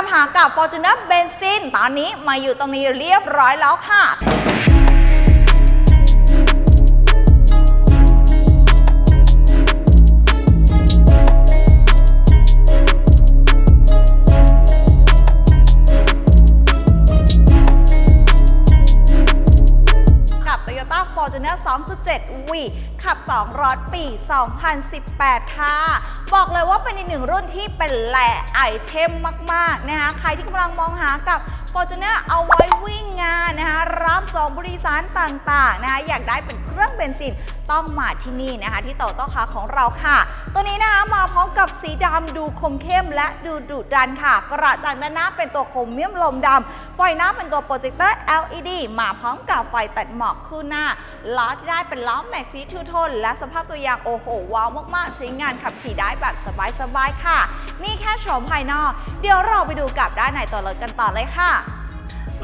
ามหากับ Fortuner Benzin ตอนนี้มาอยู่ตรงนี้เรียบร้อยแล้วค่ะ Fortuner 2.7 V ขับ 2รถปี 2018 ค่ะ บอกเลยว่าเป็นอีกหนึ่งรุ่นที่เป็นแหล่ไอเทมมาก ๆ นะคะ ใครที่กำลังมองหากับ Fortuner เอาไว้วิ่งงานนะคะ รับส่งบริสารต่างๆนะคะอยากได้เป็นเครื่องเบนซินต้องมาที่นี่นะคะ ที่โตโต้คาของเราค่ะ ตัวนี้นะคะมาพร้อมกับสีดำดูคมเข้มและดูดุดันค่ะ กระจังด้านหน้าเป็นตัวโครเมียมลมดำไฟหน้าเป็นตัวโปรเจคเตอร์ LED มาพร้อมกับไฟตัดหมอกคู่หน้าล้อที่ได้เป็นล้อแม็กซี่ทูโทนและสภาพตัวอย่างโอ้โหว้าวมากๆ ใช้งานขับขี่ได้แบบสบายๆค่ะ นี่แค่โฉมภายนอก เดี๋ยวเราไปดูกับด้านในตัวรถกันต่อเลยค่ะ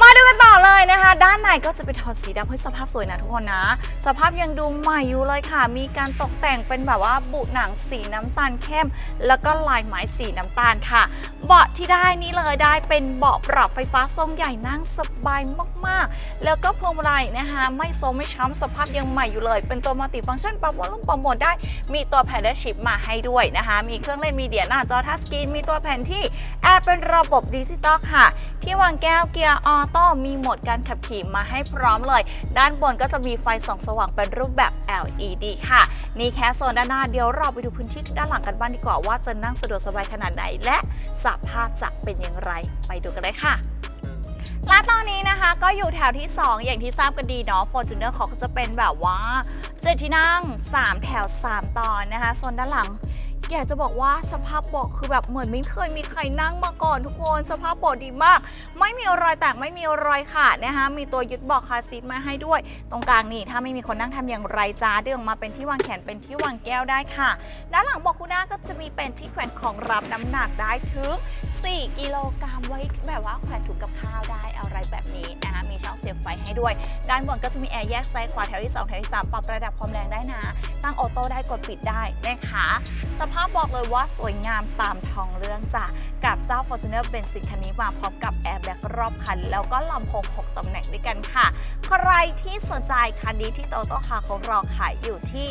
มาดูกันต่อเลยนะคะ ด้านในก็จะเป็นโทนสีดำเฮ้ยสภาพสวยนะทุกคนนะ สภาพยังดูใหม่อยู่เลยค่ะ มีการตกแต่งเป็นแบบว่าบุหนังสีน้ำตาลเข้ม แล้วก็ลายไม้สีน้ำตาลค่ะ เบาะที่ได้นี่เลยได้เป็นเบาะปรับไฟฟ้าทรงใหญ่นั่งสบายมากๆ แล้วก็พวงมาลัยนะคะไม่โซมไม่ช้ำสภาพยังใหม่อยู่เลย เป็นตัวมัลติฟังก์ชันปรับวอลลุ่มปรับโหมดได้ มีตัวแผ่นและชิปมาให้ด้วยนะคะ มีเครื่องเล่นมีเดียหน้าจอทัชสกรีนมีตัวแผ่นที่แอร์เป็นระบบดิจิตอลค่ะ ที่วางแก้วเกียร์ออโต้มีโหมดการขับขี่มาให้พร้อมเลย ด้านบนก็จะมีไฟส่องสว่างเป็นรูปแบบ LED ค่ะ นี่แค่โซนด้านหน้าเดี๋ยวเราไปดูพื้นที่ด้านหลังกันบ้างดีกว่าว่าจะนั่งสะดวกสบายขนาดไหนและสภาพจะเป็นอย่างไร ไปดูกันเลยค่ะและตอนนี้นะคะก็อยู่แถวที่ 2 อย่างที่ทราบกันดีเนาะ Fortuner เขาก็จะเป็นแบบว่าเจ็ดที่นั่ง 3 แถว 3 ตอนนะคะโซนด้านหลัง อยากจะบอกว่าสภาพเบาะคือแบบเหมือนไม่เคยมีใครนั่งมาก่อนทุกคนสภาพเบาะดีมาก ไม่มีรอยแตกไม่มีรอยขาดนะคะมีตัวยึดเบาะคาซีทมาให้ด้วย ตรงกลางนี่ถ้าไม่มีคนนั่งทำอย่างไรจ้าเดึงออกมาเป็นที่วางแขนเป็นที่วางแก้วได้ค่ะ ด้านหลังเบาะคู่หน้าก็จะมีเป็นที่แขวนของรับน้ำหนักได้ถึง 4 กิโลกรัมไว้แบบว่าแขวนถุงกับข้าวได้ ไรแบบนี้นะคะมีช่องเสียบไฟให้ด้วย ด้านบนก็จะมีแอร์แยกซ้ายขวาแถวที่ 2 แถวที่ 3 ปรับระดับความแรงได้นะ ตั้งออโต้ได้กดปิดได้นะคะ สภาพบอกเลยว่าสวยงามตามทองเรื่องจ้ะกับเจ้า Fortuner Benzin คันนี้มาพร้อมกับแอร์แบ็กรอบคัน แล้วก็ลำโพง6ตำแหน่งด้วยกันค่ะ ใครที่สนใจคันนี้ที่โตโต้คาของเราขายอยู่ที่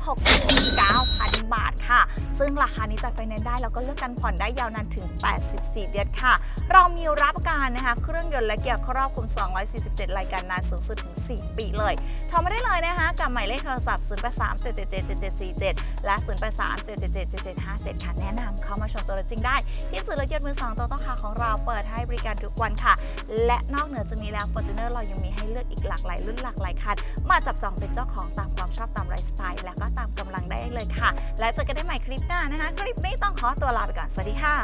69,000 บาทค่ะ ซึ่งราคานี้จัดไฟแนนซ์ได้แล้วก็เลือกกันผ่อนได้ยาวนานถึง 84 เดือนค่ะ เรามีรับประกันนะคะเครื่องยนต์และเกียร์ครอบคลุม 247 รายการนานสูงสุดถึง 4 ปีเลยโทรมาได้เลยนะคะกับหมายเลขโทรศัพท์ 083 777 7747 และ 083 777 7757 ค่ะแนะนำเข้ามาชมตัวจริงได้ ที่สื่อรถยนต์มือสองโตโต้คาของเราเปิดให้บริการทุกวันค่ะ และนอกเหนือจากนี้แล้ว Fortuner เรายังมีให้เลือกอีกหลากหลายรุ่นหลากหลายคัน มาจับจองเป็นเจ้าของตามความชอบตามไลฟ์สไตล์ และก็ตามกำลังได้เลยค่ะ และเจอกันได้ใหม่คลิปหน้านะคะ คลิปนี้ต้องขอตัวลาไปก่อน สวัสดีค่ะ